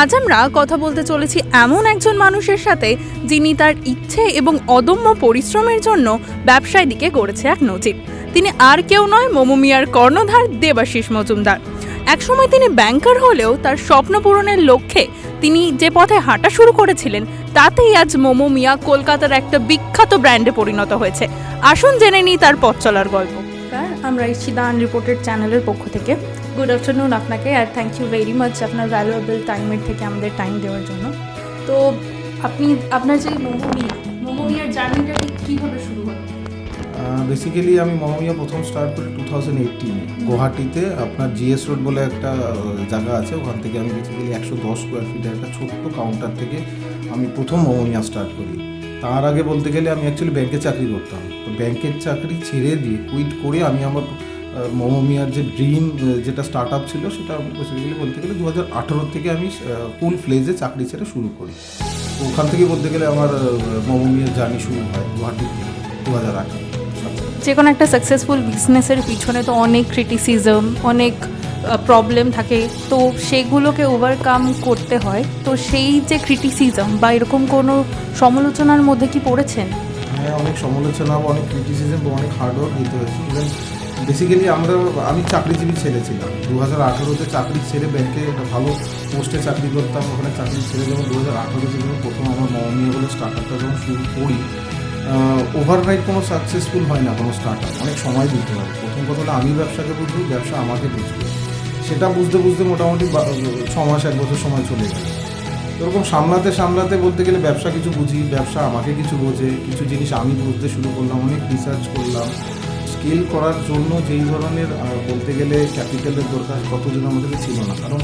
আজ আমরা কথা বলতে চলেছি এমন একজন মানুষের সাথে যিনি তার ইচ্ছে এবং অদম্য পরিশ্রমের জন্য ব্যবসায় দিকে গড়েছে এক নজির। তিনি আর কেউ নয় মোমোমিয়ার কর্ণধার দেবাশিস মজুমদার। একসময় তিনি ব্যাংকার হলেও তার স্বপ্ন পূরণের লক্ষ্যে তিনি যে পথে হাঁটা শুরু করেছিলেন, তাতেই আজ মোমো মিয়া কলকাতার একটা বিখ্যাত ব্র্যান্ডে পরিণত হয়েছে। আসুন জেনে নিই তার পথ চলার গল্প। আমরা এসেছি দ্য আনরিপোর্টেড চ্যানেলের পক্ষ থেকে গুড আফটারনুন আপনাকে আর থ্যাংক ইউ ভেরি মাচ আপনার ভ্যালুয়েবল টাইমের থেকে আমাদের টাইম দেওয়ার জন্য। তো আপনি আপনার যে জার্নিটা কীভাবে শুরু হলো? বেসিক্যালি আমি মহামিয়া প্রথম স্টার্ট করি টু থাউজেন্ড এইটিনে গুয়াহাটিতে আপনার জিএস রোড বলে একটা জায়গা আছে ওখান থেকে আমি বেসিক্যালি একশো দশ স্কোয়ার ফিটের একটা ছোট্ট কাউন্টার থেকে আমি প্রথম মহামিয়া স্টার্ট করি। তার আগে বলতে গেলে আমি অ্যাকচুয়ালি ব্যাংকে চাকরি করতাম। তো ব্যাংকের চাকরি ছেড়ে দিয়ে কুইট করে আমি আমার মমোমিয়ার যে ড্রিম যেটা স্টার্ট আপ ছিল সেটা বেসিক্যালি বলতে গেলে দু হাজার আঠারো থেকে আমি ফুল ফ্লেজে চাকরি ছেড়ে শুরু করি। ওখান থেকে বলতে গেলে আমার মমোমিয়ার জার্নি শুরু হয় গুয়াহাটি দু হাজার আঠারো যে কোনো একটা সাকসেসফুল বিজনেসের পিছনে তো অনেক ক্রিটিসিজম অনেক প্রবলেম থাকে। তো সেগুলোকে ওভারকাম করতে হয়। তো সেই যে ক্রিটিসিজম বা এরকম কোনো সমালোচনার মধ্যে কি পড়েছেন? হ্যাঁ অনেক সমালোচনা বা অনেক ক্রিটিসিজম বা অনেক হার্ডওয়ার্ক দিতে হয়েছে। ইভেন বেসিক্যালি আমরা, আমি চাকরিজীবী ছেলে ছিলাম। দু হাজার আঠেরোতে চাকরি ছেড়ে ব্যাংকে একটা ভালো পোস্টে চাকরি করতাম। ওখানে চাকরি ছেড়ে যখন দু হাজার আঠেরোতে যখন প্রথম আমার মমীয় বলে স্টার্ট আপটা যখন শুরু করি ওভারনাইট কোনো সাকসেসফুল হয় না কোনো স্টার্ট আপ অনেক সময় দিতে হয়। প্রথম কথা হলো, আমি ব্যবসাকে বুঝব, ব্যবসা আমাকে বুঝবে। সেটা বুঝতে বুঝতে মোটামুটি ছ মাস, এক বছর সময় চলে গেল। এরকম সামলাতে সামলাতে বলতে গেলে ব্যবসা কিছু বুঝি, ব্যবসা আমাকে কিছু বোঝে, কিছু জিনিস আমি বুঝতে শুরু করলাম, অনেক রিসার্চ করলাম। স্কেল করার জন্য যেই ধরনের বলতে গেলে ক্যাপিটালের দরকার কতজন আমাদের ছিল না। কারণ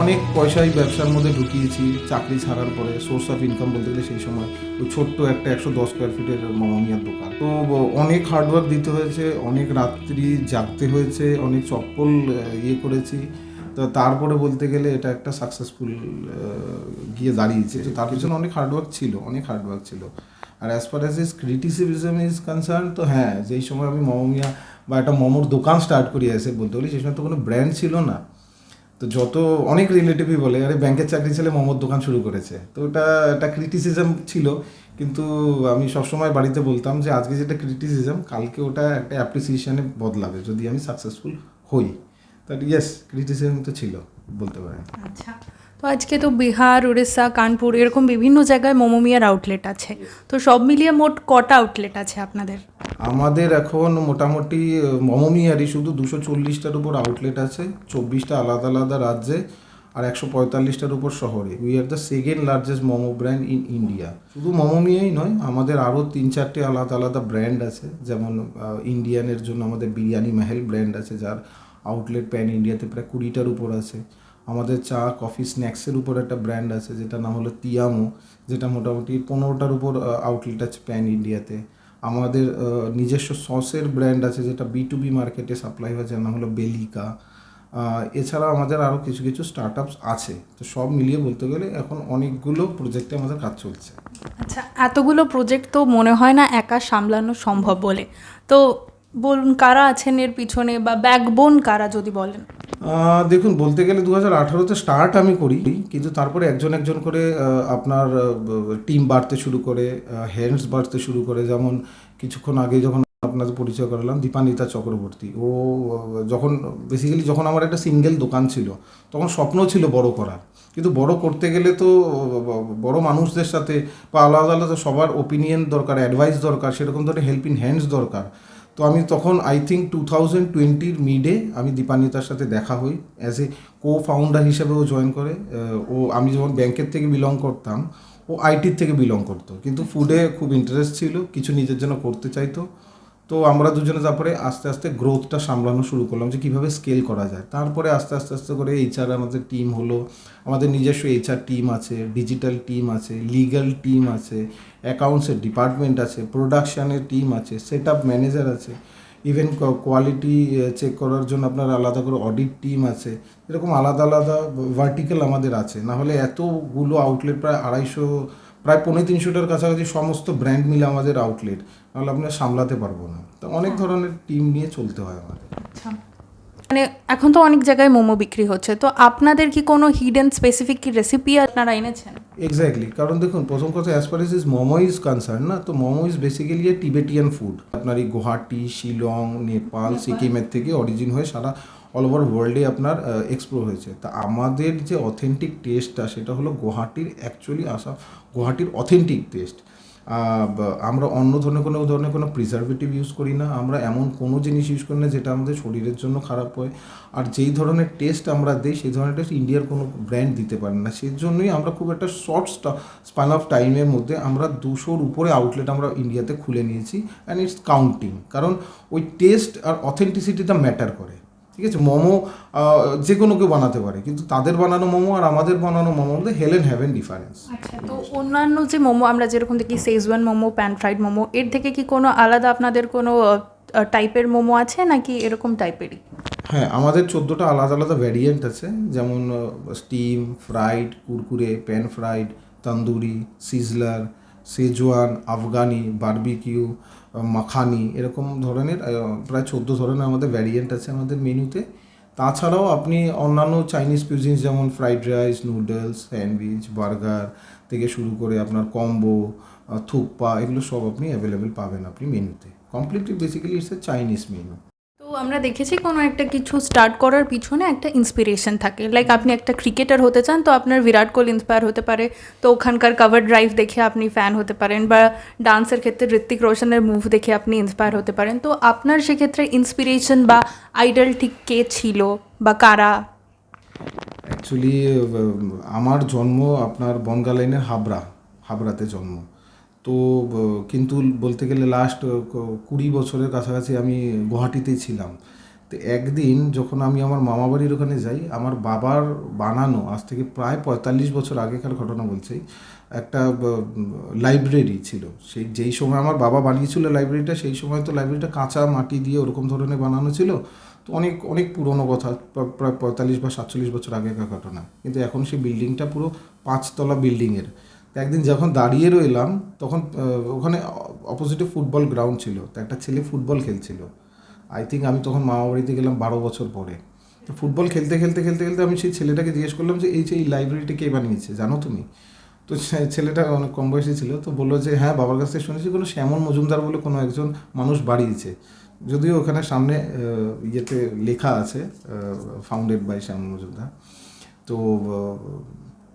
অনেক পয়সাই ব্যবসার মধ্যে ঢুকিয়েছি, চাকরি ছাড়ার পরে সোর্স অফ ইনকাম বলতে গেলে সেই সময় ওই ছোট্ট একটা একশো দশ স্কোয়ার ফিটের মামামিয়ার দোকান। তো অনেক হার্ডওয়ার্ক দিতে হয়েছে, অনেক রাত্রি জাগতে হয়েছে, অনেক চপ্পল ইয়ে করেছি। তো তারপরে বলতে গেলে এটা একটা সাকসেসফুল গিয়ে দাঁড়িয়েছে। তার পিছনে অনেক হার্ডওয়ার্ক ছিল, অনেক হার্ডওয়ার্ক ছিল। আর as far as this criticism is concern তো হ্যাঁ যেই সময় আমি মমমিয়া বা একটা মোমোর দোকান স্টার্ট করি এসে বলতে বলি সেই সময় তো কোনো ব্র্যান্ড ছিল না। তো যত অনেক রিলেটিভই বলে, আরে ব্যাংকের চাকরি ছেলে মোমোর দোকান শুরু করেছে। তো ওটা একটা ক্রিটিসিজম ছিল, কিন্তু আমি সবসময় বাড়িতে বলতাম যে আজকে যেটা ক্রিটিসিজম কালকে ওটা একটা অ্যাপ্রিসিয়েশনে বদলাবে, যদি আমি সাকসেসফুল হই। তো ইয়েস ক্রিটিসিজম তো ছিল, বলতে পারেন। আচ্ছা। তো আজকে তো বিহার, উড়িষ্যা, কানপুর এরকম বিভিন্ন জায়গায় মোমোমিয়ার আউটলেট আছে। তো সব মিলিয়ে মোট কটা আউটলেট আছে আপনাদের? আমাদের এখন মোটামুটি মমমিয়ারই শুধু দুশো চল্লিশটার উপর আউটলেট আছে, চব্বিশটা আলাদা আলাদা রাজ্যে আর একশো পঁয়তাল্লিশটার উপর শহরে। We are the second largest momo brand in India শুধু মমমিয়াই নয়, আমাদের আরও তিন চারটে আলাদা আলাদা ব্র্যান্ড আছে। যেমন ইন্ডিয়ানের জন্য আমাদের বিরিয়ানি মেহেল ব্র্যান্ড আছে, যার আউটলেট প্যান ইন্ডিয়াতে প্রায় কুড়িটার উপর আছে। আমাদের চা কফি স্ন্যাক্সের উপর একটা ব্র্যান্ড আছে যেটা নাম হলো তিয়ামো যেটা মোটামুটি পনেরোটার উপর আউটলেট আছে প্যান ইন্ডিয়াতে আমাদের নিজস্ব সসের ব্র্যান্ড আছে যেটা বি টু বি মার্কেটে সাপ্লাই হয় যার নাম হলো বেলিকা আহ, এছাড়া আমাদের আরও কিছু কিছু স্টার্ট আছে। তো সব মিলিয়ে বলতে গেলে এখন অনেকগুলো প্রজেক্টে আমাদের কাজ চলছে। আচ্ছা এতগুলো প্রজেক্ট তো মনে হয় না একা সামলানো সম্ভব বলে। তো বলুন কারা আছেন এর পিছনে বা ব্যাকবোন কারা যদি বলেন? দেখুন, বলতে গেলে দু হাজার আঠারোতে স্টার্ট আমি করি, কিন্তু তারপরে একজন একজন করে আপনার টিম বাড়তে শুরু করে হ্যান্ডস বাড়তে শুরু করে। যেমন কিছুক্ষণ আগে যখন আপনাদের পরিচয় করালাম, দীপানিতা চক্রবর্তী। ও, যখন বেসিক্যালি যখন আমার একটা সিঙ্গেল দোকান ছিল, তখন স্বপ্ন ছিল বড় করার। কিন্তু বড় করতে গেলে তো, বড় মানুষদের সাথে বা আলাদা আলাদা সবার ওপিনিয়ন দরকার অ্যাডভাইস দরকার, সেরকম ধরনের হেল্প হ্যান্ডস দরকার। তো আমি তখন আই থিঙ্ক টু থাউজেন্ড টোয়েন্টির মিডে আমি দীপান্বিতার সাথে দেখা হই অ্যাজ এ কো ফাউন্ডার হিসেবে ও জয়েন করে। ও, আমি যখন ব্যাংকের থেকে বিলং করতাম, ও আইটির থেকে বিলং করতো। কিন্তু ফুডে খুব ইন্টারেস্ট ছিল, কিছু নিজের জন্য করতে চাইতো। তো আমরা দুজনে তারপরে আস্তে আস্তে গ্রোথটা সামলানো শুরু করলাম যে কীভাবে স্কেল করা যায়। তারপরে আস্তে আস্তে আস্তে করে এইচআর আমাদের টিম হলো। আমাদের নিজস্ব এইচআর টিম আছে ডিজিটাল টিম আছে লিগাল টিম আছে অ্যাকাউন্টসের ডিপার্টমেন্ট আছে প্রোডাকশানের টিম আছে সেট আপ ম্যানেজার আছে ইভেন কোয়ালিটি চেক করার জন্য আপনার আলাদা করে অডিট টিম আছে। এরকম আলাদা আলাদা ভার্টিক্যাল আমাদের আছে। না হলে এতগুলো আউটলেট প্রায় আড়াইশো প্রায় পৌনে তিনশোটার কাছাকাছি সমস্ত ব্র্যান্ড মিলে আমাদের আউটলেট নাহলে আমরা সামলাতে পারব না। তো অনেক ধরনের টিম নিয়ে চলতে হয় আমাদের। আচ্ছা। মানে এখন তো অনেক জায়গায় মোমো বিক্রি হচ্ছে। তো আপনাদের কি কোনো হিডেন স্পেসিফিক কি রেসিপি আপনারা এনেছেন? এক্স্যাক্টলি কারণ দেখুন প্রথম কথা as per this momo is concern না তো momo is basically a Tibetan food আপনার এই গুয়াহাটি শিলং নেপাল সিকিমের থেকে অরিজিন হয়ে সারা অল ওভার ওয়ার্ল্ডে আপনার এক্সপ্লোর হয়েছে। তা আমাদের যে অথেন্টিক টেস্টটা সেটা হলো গুয়াহাটির অ্যাকচুয়ালি আসা, গুয়াহাটির অথেন্টিক টেস্ট আমরা অন্য ধরনের কোনো ধরনের কোনো প্রিজারভেটিভ ইউজ করি না, আমরা এমন কোনো জিনিস ইউজ করি না যেটা আমাদের শরীরের জন্য খারাপ হয়। আর যেই ধরনের টেস্ট আমরা দিই, সেই ধরনের টেস্ট ইন্ডিয়ার কোনো ব্র্যান্ড দিতে পারে না। সেই জন্যই আমরা খুব একটা শর্ট স্পান অফ টাইমের মধ্যে আমরা দুশোর উপরে আউটলেট আমরা ইন্ডিয়াতে খুলে নিয়েছি অ্যান্ড ইটস কাউন্টিং কারণ ওই টেস্ট আর অথেন্টিসিটিটা ম্যাটার করে। ঠিক আছে? মোমো যে কোনো কেউ বানাতে পারে। কিন্তু তাদের বানানো মোমো আর আমাদের বানানো মোমো মধ্যে হেল অ্যান্ড হ্যাভেন ডিফারেন্স তো অন্যান্য যে মোমো আমরা যেরকম দেখি schezwan momo pan fried momo এর থেকে কি কোনো আলাদা আপনাদের কোনো টাইপের মোমো আছে নাকি এরকম টাইপেরই হ্যাঁ আমাদের চোদ্দোটা আলাদা আলাদা ভ্যারিয়েন্ট আছে। যেমন steam fried kurkure pan fried tandoori sizzler schezwan Afghani barbecue makhani, এরকম ধরনের প্রায় চোদ্দ ধরনের আমাদের ভ্যারিয়েন্ট আছে আমাদের মেনুতে। তাছাড়াও আপনি অন্যান্য চাইনিজ কুজিনস যেমন fried rice noodles sandwich burger থেকে শুরু করে আপনার কম্বো থুপ্পা, এগুলো সব আপনি অ্যাভেলেবেল পাবেন আপনি মেনুতে। Completely basically it's a Chinese menu আমরা দেখেছি কোনো একটা কিছু স্টার্ট করার পিছনে একটা ইন্সপিরেশন থাকে। লাইক আপনি একটা ক্রিকেটার হতে চান তো আপনার বিরাট কোহলি ইন্সপায়ার হতে পারে। তো ওখানকার কভার ড্রাইভ দেখে আপনি ফ্যান হতে পারেন বা ডান্সের ক্ষেত্রে ঋত্বিক রোশনের মুভ দেখে আপনি ইন্সপায়ার হতে পারেন। তো আপনার সেক্ষেত্রে ইন্সপিরেশন বা আইডল ঠিক কে ছিল বা কারা? অ্যাকচুয়ালি আমার জন্ম আপনার বনগা লাইনের হাবড়া, হাবড়াতে জন্ম। তো কিন্তু বলতে গেলে লাস্ট কুড়ি বছরের কাছাকাছি আমি গুয়াহাটিতেই ছিলাম। তো একদিন যখন আমি আমার মামা বাড়ির ওখানে যাই, আমার বাবার বানানো, আজ থেকে প্রায় পঁয়তাল্লিশ বছর আগেকার ঘটনা বলছি, একটা লাইব্রেরি ছিল। সেই, যেই সময় আমার বাবা বানিয়েছিল লাইব্রেরিটা সেই সময় তো লাইব্রেরিটা কাঁচা মাটি দিয়ে ওরকম ধরনের বানানো ছিল। তো অনেক অনেক পুরনো কথা প্রায় পঁয়তাল্লিশ বা সাতচল্লিশ বছর আগেকার ঘটনা। কিন্তু এখন সেই বিল্ডিংটা পুরো পাঁচতলা বিল্ডিংয়ের একদিন যখন দাঁড়িয়ে রইলাম, তখন ওখানে অপোজিটে ফুটবল গ্রাউন্ড ছিল, তো একটা ছেলে ফুটবল খেলছিল। আই থিঙ্ক আমি তখন মামা বাড়িতে গেলাম বারো বছর পরে। তো ফুটবল খেলতে খেলতে খেলতে খেলতে আমি সেই ছেলেটাকে জিজ্ঞেস করলাম যে, এই যে এই লাইব্রেরিটা কে বানিয়েছে, জানো তুমি? তো ছেলেটা অনেক কম বয়সী ছিল, তো বলল যে হ্যাঁ বাবার কাছ থেকে শুনেছি, কোনো শ্যামল মজুমদার বলে কোনো একজন মানুষ বাড়িয়েছে। যদিও ওখানে সামনে ইয়েতে লেখা আছে ফাউন্ডেড বাই শ্যামল মজুমদার। তো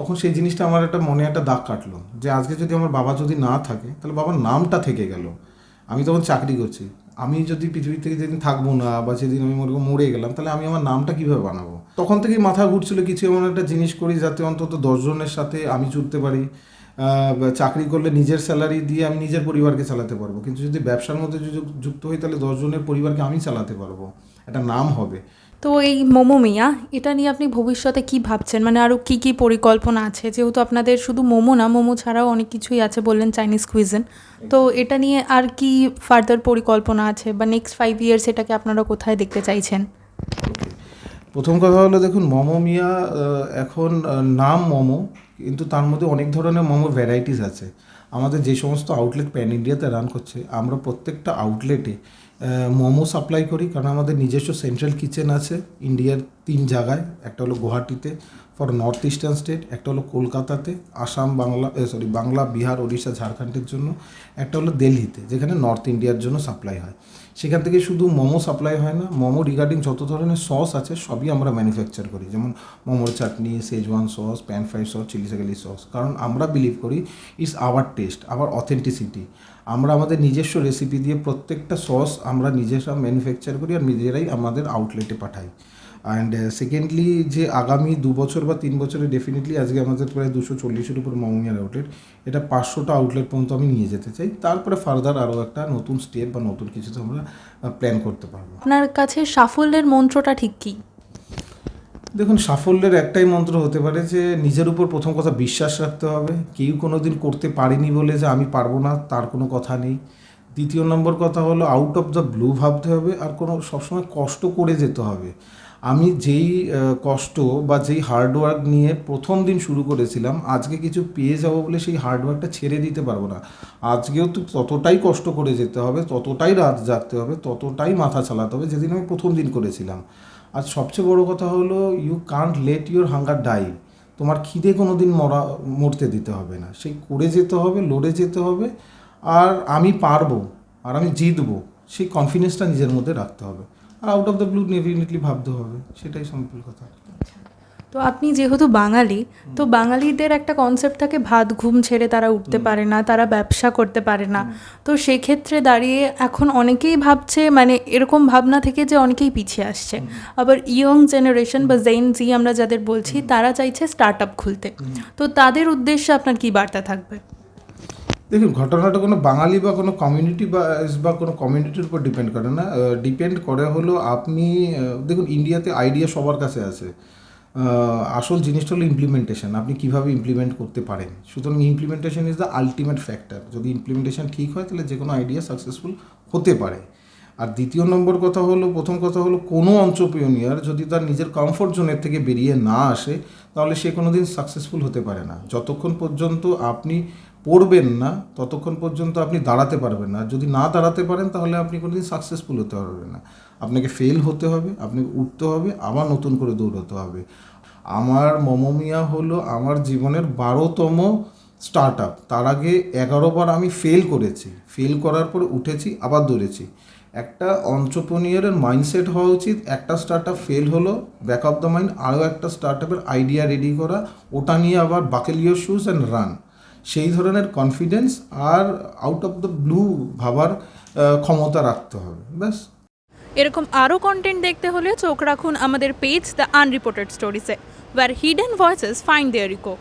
তখন সেই জিনিসটা আমার একটা মনে একটা দাগ কাটলো যে আজকে যদি আমার বাবা যদি না থাকে, তাহলে বাবার নামটা থেকে গেল। আমি তখন চাকরি করছি। আমি যদি পৃথিবী থেকে যেদিন থাকব না বা সেদিন আমি মরে মরে গেলাম, তাহলে আমি আমার নামটা কীভাবে বানাবো? তখন থেকেই মাথা ঘুরছিল কিছু এমন একটা জিনিস করি যাতে অন্তত দশজনের সাথে আমি জুড়তে পারি। চাকরি করলে নিজের স্যালারি দিয়ে আমি নিজের পরিবারকে চালাতে পারব। কিন্তু যদি ব্যবসার মধ্যে যুক্ত হই, তাহলে দশজনের পরিবারকে আমি চালাতে পারব। একটা নাম হবে। তো এই মোমো মিয়া এটা নিয়ে আপনি ভবিষ্যতে কি ভাবছেন? মানে আরও কি কি পরিকল্পনা আছে? যেহেতু আপনাদের শুধু মোমো না মোমো ছাড়াও অনেক কিছুই আছে বললেন চাইনিজ কুইজেন তো এটা নিয়ে আর কি ফার্দার পরিকল্পনা আছে? বা নেক্সট ফাইভ ইয়ার্স এটাকে আপনারা কোথায় দেখতে চাইছেন? প্রথম কথা হলো দেখুন মোমো মিয়া এখন নাম মোমো কিন্তু তার মধ্যে অনেক ধরনের মোমো ভ্যারাইটিস আছে। আমাদের যে সমস্ত আউটলেট প্যান ইন্ডিয়াতে রান করছে আমরা প্রত্যেকটা আউটলেটে মোমো সাপ্লাই করি, কারণ আমাদের নিজস্ব সেন্ট্রাল কিচেন আছে ইন্ডিয়ার তিন জায়গায়। একটা হলো গুয়াহাটিতে ফর নর্থ ইস্টার্ন স্টেট একটা হলো কলকাতাতে, আসাম, বাংলা সরি বাংলা, বিহার, ওড়িশা, ঝাড়খণ্ডের জন্য, একটা হলো দিল্লিতে, যেখানে নর্থ ইন্ডিয়ার জন্য সাপ্লাই হয়। সেখান থেকে শুধু মোমো সাপ্লাই হয় না, মোমো রিগার্ডিং যত ধরনের সস আছে, সবই আমরা ম্যানুফ্যাকচার করি। যেমন মোমোর chutney schezwan sauce pan fry sauce chilli সাগালি sauce কারণ আমরা বিলিভ করি it's our taste our authenticity আমরা আমাদের নিজস্ব রেসিপি দিয়ে প্রত্যেকটা সস আমরা নিজেরা ম্যানুফ্যাকচার করি আর নিজেরাই আমাদের আউটলেটে পাঠাই। অ্যান্ড সেকেন্ডলি যে আগামী দু বছর বা তিন বছরে ডেফিনেটলি আজকে আমাদের প্রায় দুশো চল্লিশের উপর মৌমিয়ার আউটলেট এটা পাঁচশোটা আউটলেট পর্যন্ত আমি নিয়ে যেতে চাই। তারপরে ফার্দার আরও একটা নতুন স্টেপ বা নতুন কিছুতে আমরা প্ল্যান করতে পারব। আপনার কাছে সাফল্যের মন্ত্রটা ঠিক কী? দেখুন, সাফল্যের একটাই মন্ত্র হতে পারে যে নিজের উপর প্রথম কথা বিশ্বাস রাখতে হবে। কেউ কোনো দিন করতে পারিনি বলে যে আমি পারব না, তার কোনো কথা নেই। দ্বিতীয় নম্বর কথা হলো আউট অফ দ্য ব্লু ভাবতে হবে আর কোনো সবসময় কষ্ট করে যেতে হবে। আমি যেই কষ্ট বা যেই হার্ডওয়ার্ক নিয়ে প্রথম দিন শুরু করেছিলাম, আজকে কিছু পেয়ে যাব বলে সেই হার্ডওয়ার্কটা ছেড়ে দিতে পারব না। আজকেও তো ততটাই কষ্ট করে যেতে হবে, ততটাই রাত জাগতে হবে, ততটাই মাথা চালাতে হবে যেদিন আমি প্রথম দিন করেছিলাম। আর সবচেয়ে বড় কথা হলো you can't let your hunger die তোমার খিদে কোনো দিন মরা, মরতে দিতে হবে না। সেই করে যেতে হবে, লড়ে যেতে হবে, আর আমি পারব, আর আমি জিতবো, সেই কনফিডেন্সটা নিজের মধ্যে রাখতে হবে। আর out of the blue definitely ভাবতে হবে সেটাই সিম্পল কথা। তো আপনি যেহেতু বাঙালি তো বাঙালিদের একটা কনসেপ্ট থাকে ভাত ঘুম ছেড়ে তারা উঠতে পারে না তারা ব্যবসা করতে পারে না। তো সেক্ষেত্রে দাঁড়িয়ে এখন অনেকেই ভাবছে মানে এরকম ভাবনা থেকে যে অনেকেই পিছিয়ে আসছে। আবার ইয়ং জেনারেশন বা জেন জি আমরা যাদের বলছি তারা চাইছে স্টার্ট আপ খুলতে তো তাদের উদ্দেশ্যে আপনার কি বার্তা থাকবে? দেখুন, ঘটনাটা কোনো বাঙালি বা কোনো কমিউনিটি বা বা কোনো কমিউনিটির উপর ডিপেন্ড করে না। ডিপেন্ড করে হলো আপনি দেখুন ইন্ডিয়াতে আইডিয়া সবার কাছে আছে। আসল জিনিসটা হলো ইমপ্লিমেন্টেশন আপনি কীভাবে ইমপ্লিমেন্ট করতে পারেন। সুতরাং implementation is the ultimate factor যদি ইমপ্লিমেন্টেশন ঠিক হয়, তাহলে যে কোনো আইডিয়া সাকসেসফুল হতে পারে। আর দ্বিতীয় নম্বর কথা হলো, প্রথম কথা হলো, কোনো অঞ্চপ্রিয়নিয়ার যদি তার নিজের কমফোর্ট জোনের থেকে বেরিয়ে না আসে, তাহলে সে কোনো দিন সাকসেসফুল হতে পারে না। যতক্ষণ পর্যন্ত আপনি পড়বেন না, ততক্ষণ পর্যন্ত আপনি দাঁড়াতে পারবেন না। যদি না দাঁড়াতে পারেন, তাহলে আপনি কোনোদিন সাকসেসফুল হতে পারবেন না। আপনাকে ফেল হতে হবে আপনাকে উঠতে হবে, আবার নতুন করে দৌড়াতে হবে। আমার মমমিয়া হলো আমার জীবনের বারোতম স্টার্ট আপ তার আগে এগারো বার আমি ফেল করেছি। ফেল করার পর উঠেছি, আবার দৌড়েছি। একটা অন্টারপ্রেনিয়ারের মাইন্ডসেট হওয়া উচিত, একটা স্টার্ট আপ ফেল হলো ব্যাক অফ দ্য মাইন্ড আরও একটা স্টার্ট আপের আইডিয়া রেডি করা, ওটা নিয়ে আবার বাকেলিও শুজ অ্যান্ড রান সেই ধরনের কনফিডেন্স আর আউট অফ দ্য ব্লু ভাবার ক্ষমতা রাখতে হবে, ব্যাস। এরকম আরও কন্টেন্ট দেখতে হলে চোখ রাখুন আমাদের page the unreported স্টোরিসে where hidden voices find their echo